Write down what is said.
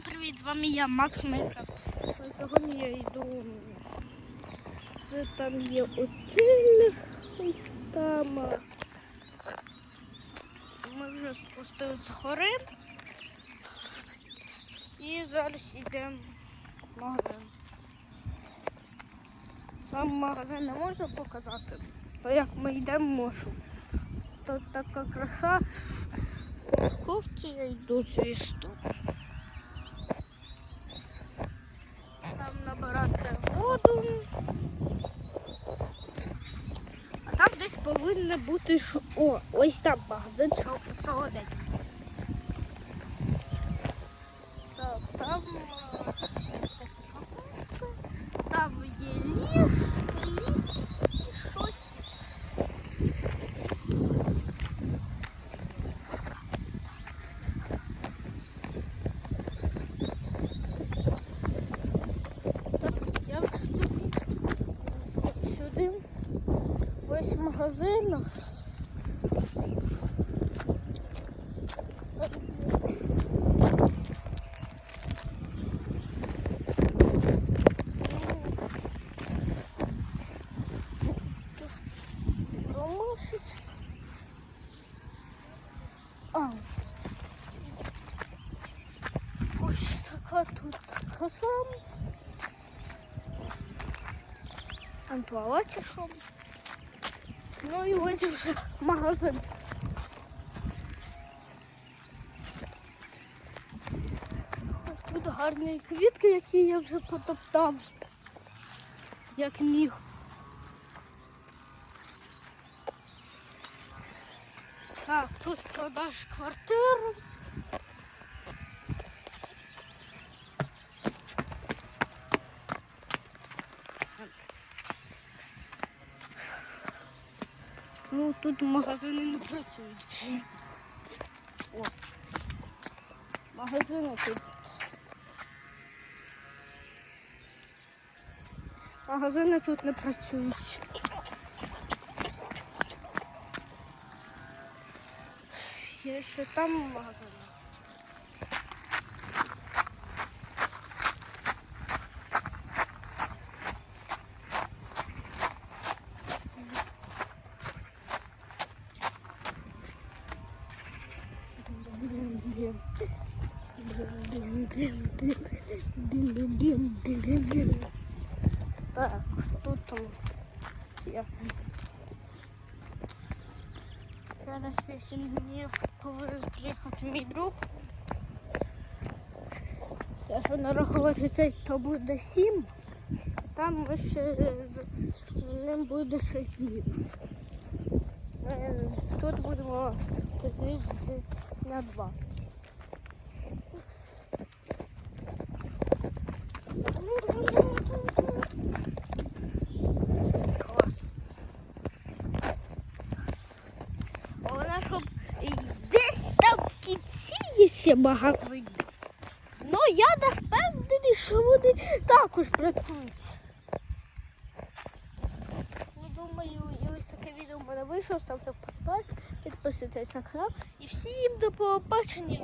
привіт! З вами я, Макс Майнкрафт. Сьогодні я йду. Це там є отель ось там. Ми вже спустилися з гори. І зараз йдемо в магазин. Сам магазин не можу показати, бо як ми йдемо, можу. Тут така краса. В я йду, звісно. Там набирати воду. А там десь повинно бути що... О, ось там магазин солодень. Так, там. е, всякі покупки. Там є ліс, ліс і щось. Так, я вже тут сюди. Ось магазин. Ромашечка. А. Ось така Ну і ось вже магазин. Ось тут гарні квітки, які я вже потоптав. Як міг. Так, тут продаж квартиру. Ну, тут магазини не працюють вже. О. Магазини тут. Магазини тут не працюють. Є ще там магазини. Так, тут там я. Зараз 8 днів повинен приїхати мій друг. Якщо нарахувати цей, то буде 7. Там ще з ним буде 6 днів. Е, Тут будемо дня 2. Клас. Вона щоб десь там в кінці є ще магазин. Ну я не впевнений, що вони також працюють. Ну, думаю, і ось таке відео в мене вийшло. Ставте вподобайк, підписуйтесь на канал і всім до побачення.